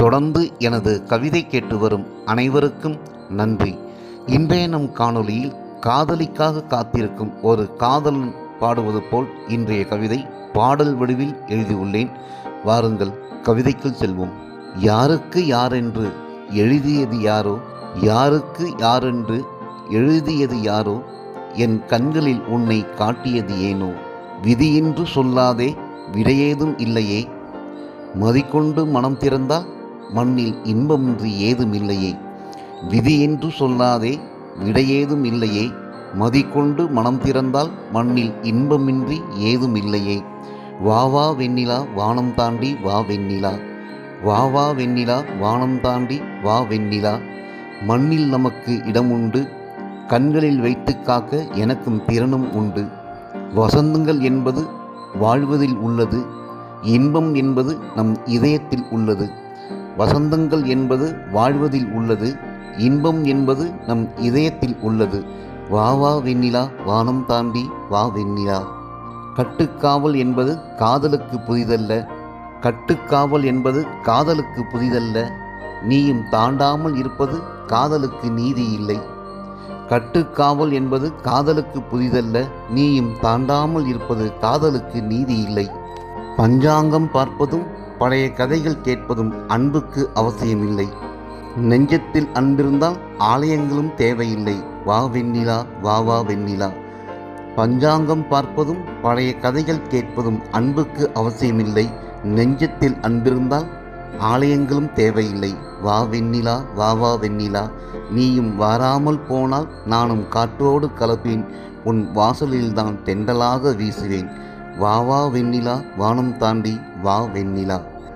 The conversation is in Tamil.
தொடர்ந்து எனது கவிதை கேட்டு வரும் அனைவருக்கும் நன்றி. இன்றைய நம் காணொளியில் காதலிக்காக காத்திருக்கும் ஒரு காதலன் பாடுவது போல் இன்றைய கவிதை பாடல் வடிவில் எழுதியுள்ளேன். வாருங்கள் கவிதைக்குள் செல்வோம். யாருக்கு யாரென்று எழுதியது யாரோ? யாருக்கு யாரென்று எழுதியது யாரோ? என் கண்களில் உன்னை காட்டியது ஏனோ? விதியென்று சொல்லாதே விடையேதும் இல்லையே. மதிக்கொண்டு மனம் திறந்தால் மண்ணில் இன்பமின்றி ஏதும் இல்லையே விதி என்று சொல்லாதே விடையேதும் இல்லையே மதிக்கொண்டு மனம் திறந்தால் மண்ணில் இன்பமின்றி ஏதும் இல்லையே வா வா வெண்ணிலா வானம் தாண்டி வா வெண்ணிலா. வா வா வெண்ணிலா வானம் தாண்டி வா வெண்ணிலா. மண்ணில் நமக்கு இடம் உண்டு கண்களில் வைத்து காக்க எனக்கும் திறனும் உண்டு. வசந்தங்கள் என்பது வாழ்வதில் உள்ளது இன்பம் என்பது நம் இதயத்தில் உள்ளது. வசந்தங்கள் என்பது வாழ்வதில் உள்ளது இன்பம் என்பது நம் இதயத்தில் உள்ளது. வா வா வெண்ணிலா வானம் தாண்டி வா வெண்ணிலா. கட்டுக்காவல் என்பது காதலுக்கு புதிதல்ல. கட்டுக்காவல் என்பது காதலுக்கு புதிதல்ல. நீயும் தாண்டாமல் இருப்பது காதலுக்கு நீதி இல்லை. கட்டுக்காவல் என்பது காதலுக்கு புதிதல்ல. நீயும் தாண்டாமல் இருப்பது காதலுக்கு நீதி இல்லை. பஞ்சாங்கம் பார்ப்பதும் பழைய கதைகள் கேட்பதும் அன்புக்கு அவசியமில்லை. நெஞ்சத்தில் அன்பிருந்தால் ஆலயங்களும் தேவையில்லை. வா வெண்ணிலா வா வா வெண்ணிலா. பஞ்சாங்கம் பார்ப்பதும் பழைய கதைகள் கேட்பதும் அன்புக்கு அவசியமில்லை. நெஞ்சத்தில் அன்பிருந்தால் ஆலயங்களும் தேவையில்லை. வா வெண்ணிலா வா வா வெண்ணிலா. நீயும் வாராமல் போனால் நானும் காற்றோடு கலப்பேன். உன் வாசலில்தான் தெண்டலாக வீசுவேன். வா வா வெண்ணிலா வானம் தாண்டி வா வெண்ணிலா.